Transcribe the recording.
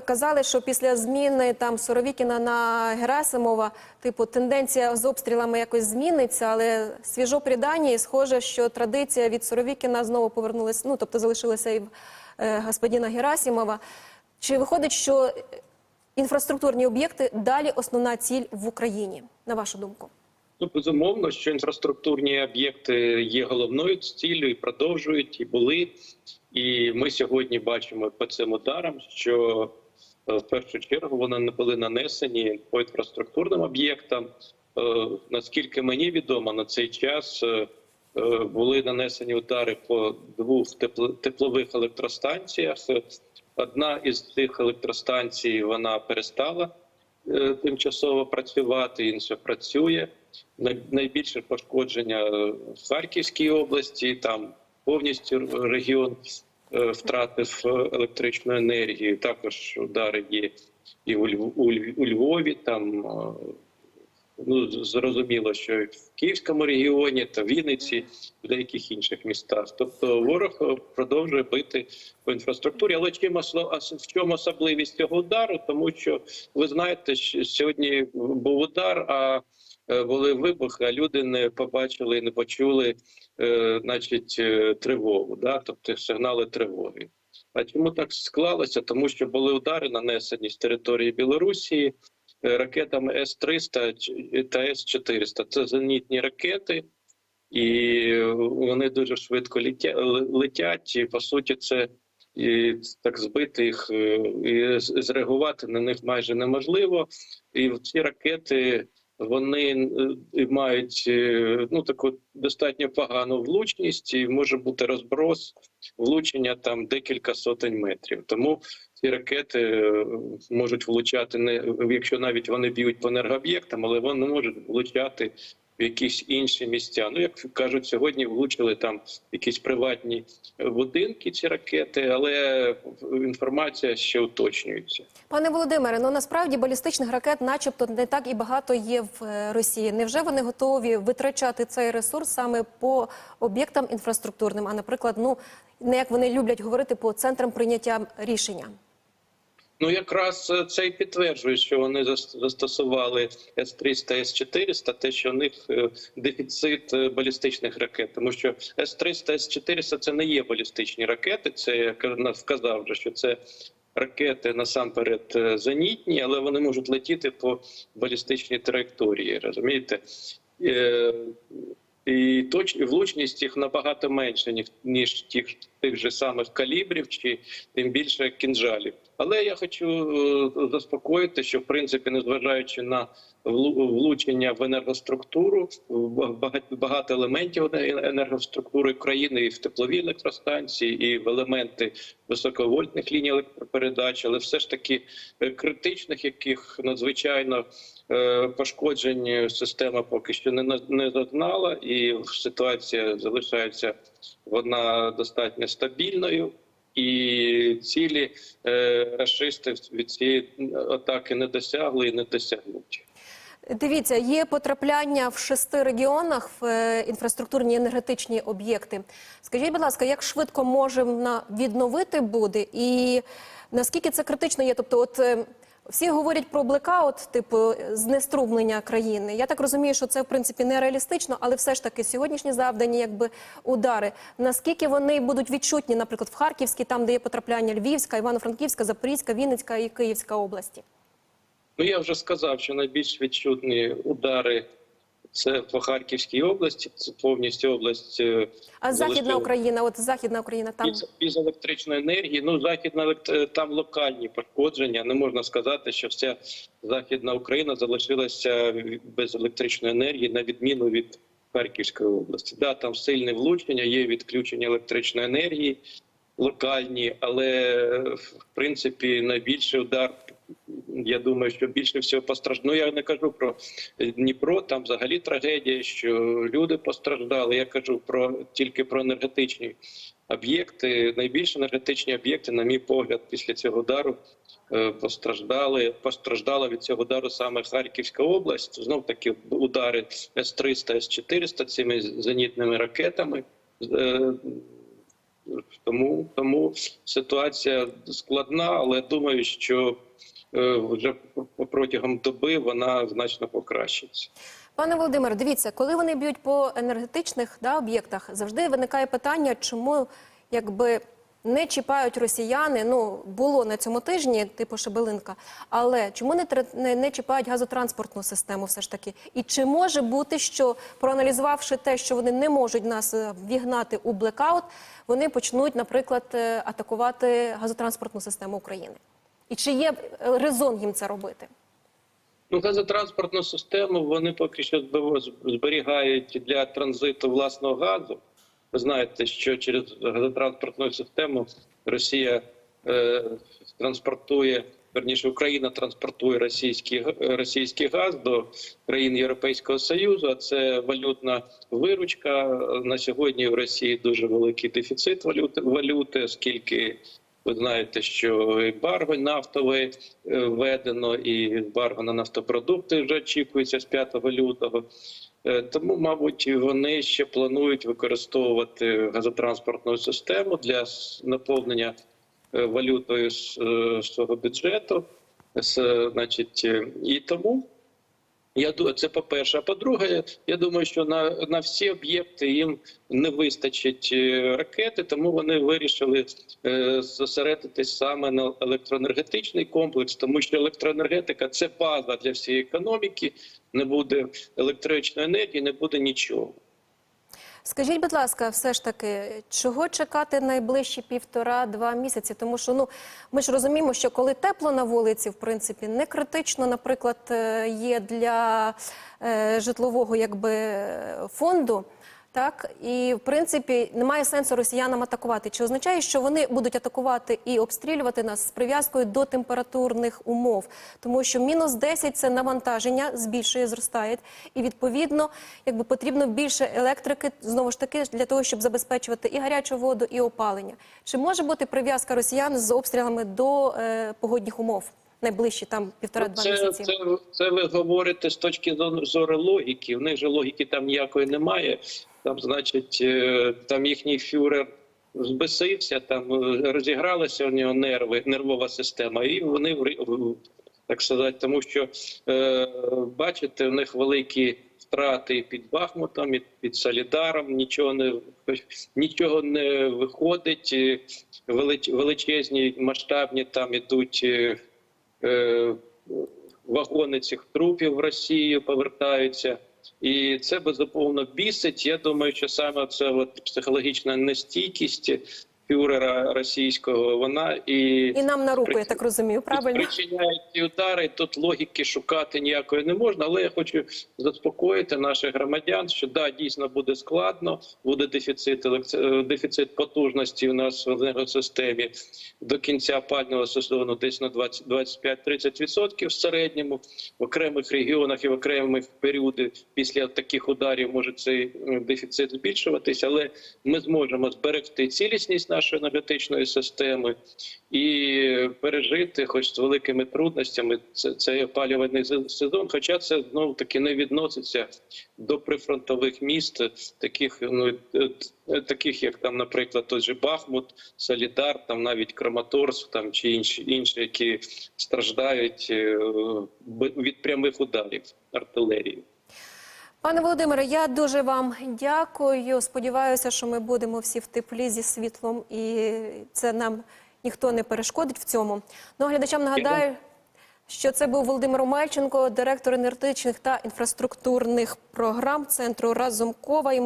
казали, що після зміни там Соровікіна на Герасимова, типу, тенденція з обстрілами якось зміниться, але свіжо при Данії, схоже, що традиція від Соровікіна знову повернулася, ну тобто залишилася і в е, господина Герасимова. Чи виходить, що інфраструктурні об'єкти далі основна ціль в Україні, на вашу думку? Ну, безумовно, що інфраструктурні об'єкти є головною ціллю і продовжують і були. І ми сьогодні бачимо по цим ударам, що в першу чергу вони не були нанесені по інфраструктурним об'єктам. Е, Наскільки мені відомо, на цей час е, е, були нанесені удари по двох тепло- теплових електростанціях. Одна із цих електростанцій вона перестала тимчасово працювати, інша працює. Найбільше пошкодження в Харківській області. Там повністю регіон е, втратив електричну енергію. Також удари є і у Льв- у Льв- у Львові. Там е, ну зрозуміло, що в Київському регіоні та Вінниці, в деяких інших містах. Тобто ворог е, продовжує бити по інфраструктурі. Але чим в чому особливість цього удару? Тому що ви знаєте, що сьогодні був удар, а були вибухи, а люди не побачили і не почули, е, значить, е, тривогу, да? тобто сигнали тривоги. А чому так склалося? Тому що були удари нанесені з території Білорусі е, ракетами С-300 та С-400. Це зенітні ракети, і вони дуже швидко летять. І по суті, це і так збити їх е, і зреагувати на них майже неможливо. І ці ракети вони е, мають е, ну таку достатньо погану влучність, і може бути розброс влучення там декілька сотень метрів. Тому ці ракети е, можуть влучати не якщо навіть вони б'ють по енергооб'єктам, але вони можуть влучати в якісь інші місця. Ну як кажуть, сьогодні влучили там якісь приватні будинки ці ракети, але інформація ще уточнюється. Пане Володимире, ну насправді балістичних ракет, начебто, не так і багато є в е, Росії. Невже вони готові витрачати цей ресурс саме по об'єктам інфраструктурним? А наприклад, ну не як вони люблять говорити по центрам прийняття рішення? Ну, якраз е, це і підтверджує, що вони зас- застосували С-300, С-400, те, що у них е, дефіцит е, балістичних ракет, тому що С-300, С-400 – це не є балістичні ракети. Це я ка- сказав вже, що це ракети насамперед зенітні, але вони можуть летіти по балістичній траєкторії. Розумієте? Точ влучність їх набагато менше, ніж- ніж тих, тих же самих калібрів, чи тим більше кінжалів. Але я хочу е, заспокоїти, що в принципі, незважаючи на влу- влучення в енергоструктуру, в багато, елементів енергоструктури країни і в тепловій електростанції, і в елементи високовольтних ліній електропередач, але все ж таки е, критичних, яких надзвичайно пошкоджень система поки що не не зазнала, і ситуація залишається вона достатньо стабільною. І цілі е, рашисти від цієї атаки не досягли і не досягнуть. Дивіться, є потрапляння в шести регіонах в е, інфраструктурні енергетичні об'єкти. Скажіть, будь ласка, як швидко можна відновити буде, і наскільки це критично є? Тобто, от е, всі говорять про блекаут, типу знеструмлення країни. Я так розумію, що це в принципі нереалістично, але все ж таки сьогоднішні завдані, якби удари. Наскільки вони будуть відчутні, наприклад, в Харківській, там де є потрапляння Львівська, Івано-Франківська, Запорізька, Вінницька і Київська області? Ну я вже сказав, що найбільш відчутні удари це по Харківській області. Це повністю область е, А Західна Україна, от Західна Україна там. без електричної енергії. Ну західна елект- там локальні пошкодження. Не можна сказати, що вся західна Україна залишилася без електричної енергії, на відміну від Харківської області. Да, там сильне влучення, є відключення електричної енергії локальні, але в принципі найбільший удар. Я думаю, що більше всього постраждало. Ну, я не кажу про Дніпро, там взагалі трагедія, що люди постраждали. Я кажу про тільки про енергетичні об'єкти. Найбільш енергетичні об'єкти, на мій погляд, після цього удару е, постраждали. Постраждала від цього удару саме Харківська область. Знов таки удари С-300, С-400 цими зенітними ракетами. Тому, тому ситуація складна, але думаю, що е, вже протягом доби вона значно покращиться. Пане Володимире, дивіться, коли вони б'ють по енергетичних да, об'єктах, завжди виникає питання, чому якби не чіпають росіяни. Ну було на цьому тижні, типу Шебелинка, але чому не, не, не чіпають газотранспортну систему, все ж таки? І чи може бути, що проаналізувавши те, що вони не можуть нас е, вігнати у блекаут, вони почнуть, наприклад, е, атакувати газотранспортну систему України? І чи є е, резон їм це робити? Ну, газотранспортну систему вони поки що зберігають для транзиту власного газу. Ви знаєте, що через газотранспортну систему Росія е, транспортує, верніше Україна транспортує російський, г- російський газ до країн Європейського Союзу. А це валютна виручка. На сьогодні в Росії дуже великий дефіцит валюти, валюти оскільки ви знаєте, що ембарго нафтове е, введено, і ембарго на нафтопродукти вже очікується з 5 лютого. Е, Тому, мабуть, вони ще планують використовувати газотранспортну систему для наповнення е, валютою з свого бюджету. Е, Значить, е, і тому я це по-перше. А по-друге, я думаю, що на, на всі об'єкти їм не вистачить е, ракети, тому вони вирішили е, зосередитись саме на електроенергетичний комплекс, тому що електроенергетика це база для всієї економіки. Не буде електричної енергії, не буде нічого. Скажіть, будь ласка, все ж таки, чого чекати найближчі півтора-два місяці? Тому що ну ми ж розуміємо, що коли тепло на вулиці, в принципі, не критично, наприклад, е, є для е, житлового якби фонду. Так і в принципі немає сенсу росіянам атакувати. Чи означає, що вони будуть атакувати і обстрілювати нас з прив'язкою до температурних умов? Тому що мінус 10 – це навантаження збільшує, зростає, і відповідно, якби потрібно більше електрики знову ж таки для того, щоб забезпечувати і гарячу воду, і опалення. Чи може бути прив'язка росіян з обстрілами до е, погодних умов найближчі там півтора-два місяці? це, це ви говорите з точки зору логіки. В них же логіки там ніякої немає. Там, значить, е, там їхній фюрер збесився, там е, розігралася у нього нерви, нервова система, і вони так сказати, тому що е, бачите, у них великі втрати під Бахмутом, і під Солідаром. Нічого не нічого не виходить. велич- величезні масштабні там ідуть. вагони цих трупів в Росію повертаються. І це безумовно бісить. Я думаю, що саме це от психологічна нестійкість фюрера російського, вона і, І нам на руку, я так розумію, правильно? причиняє ці удари. Тут логіки шукати ніякої не можна. Але я хочу заспокоїти наших громадян, що да, дійсно буде складно, буде дефіцит елек- е, дефіцит потужності у нас в енергосистемі до кінця опального сезону, десь на 20 25-30% в середньому. В окремих регіонах і в окремих періоди після таких ударів може цей дефіцит збільшуватись, але ми зможемо зберегти цілісність нашої енергетичної системи і пережити, хоч з великими трудностями, це- цей опалювальний се- сезон. Хоча це знову таки не відноситься до прифронтових міст, таких ну е, е, таких як там, наприклад, той же Бахмут, Солідар, там навіть Краматорськ, там чи інші інші, які страждають е, від прямих ударів артилерії. Пане Володимире, я дуже вам дякую. Сподіваюся, що ми будемо всі в теплі зі світлом, і це нам ніхто не перешкодить в цьому. Ну, глядачам нагадаю, що це був Володимир Мальченко, директор енергетичних та інфраструктурних програм центру Разумкова. І ми